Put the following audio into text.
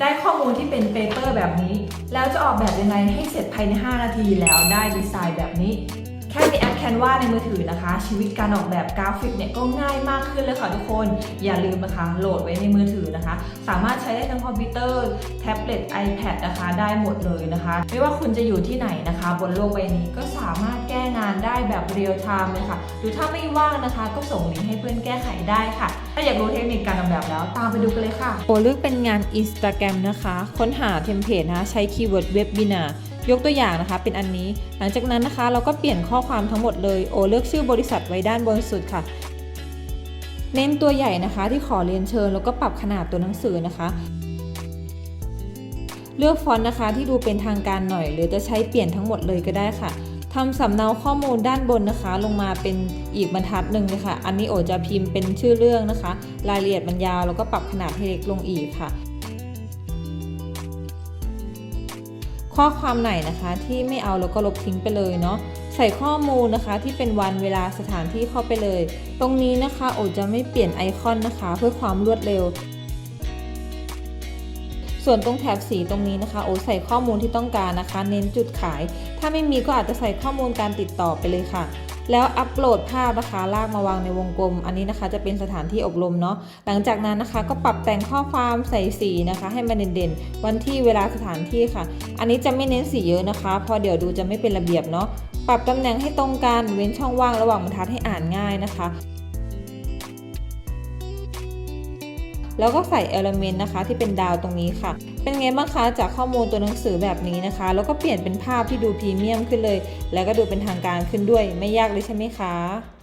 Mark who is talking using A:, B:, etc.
A: ได้ข้อมูลที่เป็นเปเปอร์แบบนี้ แล้วจะออกแบบยังไงให้เสร็จภายใน 5 นาทีแล้วได้ดีไซน์แบบนี้ แค่มีแอป Canva ในมือถือนะคะ ชีวิตการออกแบบกราฟิกเนี่ยก็ง่ายมากขึ้นเลยค่ะทุกคน อย่าลืมนะคะ โหลดไว้ในมือถือนะคะ สามารถใช้ได้ทั้งคอมพิวเตอร์ แท็บเล็ต iPad นะคะ ได้หมดเลยนะคะ ไม่ว่าคุณจะอยู่ที่ไหนนะคะ บนโลกใบนี้ก็สามารถแก้ ได้แบบเรียลไทม์เลยค่ะ หรือถ้าไม่ว่างนะคะ ก็ส่งลิงก์ให้เพื่อนแก้ไขได้ค่ะ ถ้าอยากรู้เทคนิคการออกแบบแล้ว ตามไปดูกันเลยค่ะ
B: โอเลือกเป็นงาน Instagram นะคะ ค้นหาเทมเพลตนะคะใช้คีย์เวิร์ดเว็บบินายกตัวอย่างนะคะเป็นอันนี้ หลังจากนั้นนะคะ เราก็เปลี่ยนข้อความทั้งหมดเลยโอเลือกชื่อบริษัทไว้ด้านบนสุดค่ะเน้นตัวใหญ่นะคะที่ขอเรียนเชิญแล้วก็ปรับขนาดตัวหนังสือนะคะ เลือกฟอนต์นะคะที่ดูเป็นทางการหน่อย หรือจะใช้เปลี่ยนทั้งหมดเลยก็ได้ค่ะ ทำสำเนาข้อมูลด้านบนนะคะ ลงมาเป็นอีกบรรทัดหนึ่งเลยค่ะ อันนี้โอจะพิมพ์เป็นชื่อเรื่องนะคะ รายละเอียดมันยาวแล้วก็ปรับขนาดให้เล็กลงอีกค่ะ ข้อความไหนนะคะที่ไม่เอาแล้วก็ลบทิ้งไปเลยเนาะใส่ข้อมูลนะคะที่เป็นวันเวลาสถานที่เข้าไปเลย ตรงนี้นะคะโอจะไม่เปลี่ยนไอคอนนะคะ เพื่อความรวดเร็ว ส่วนตรงแถบสีตรงนี้นะคะโอใส่ข้อมูลที่ต้องการนะคะ เน้นจุดขาย ถ้าไม่มีก็อาจจะใส่ข้อมูลการติดต่อไปเลยค่ะ แล้วอัปโหลดภาพนะคะ ลากมาวางในวงกลม อันนี้นะคะจะเป็นสถานที่อบรมเนาะหลังจากนั้นนะคะก็ปรับแต่งข้อความใส่สีนะคะ ให้มันเด่นๆ วันที่เวลาสถานที่ค่ะ อันนี้จะไม่เน้นสีเยอะนะคะเพราะเดี๋ยวดูจะไม่เป็นระเบียบเนาะปรับตำแหน่งให้ตรงกันเว้นช่องว่างระหว่างบรรทัดให้อ่านง่ายนะคะ แล้วก็ใส่เอลเมนต์นะคะที่เป็นดาวตรงนี้ค่ะ เป็นไงบ้างคะจากข้อมูลตัวหนังสือแบบนี้นะคะ แล้วก็เปลี่ยนเป็นภาพที่ดูพรีเมียมขึ้นเลย แล้วก็ดูเป็นทางการขึ้นด้วยไม่ยากเลยใช่ไหมคะ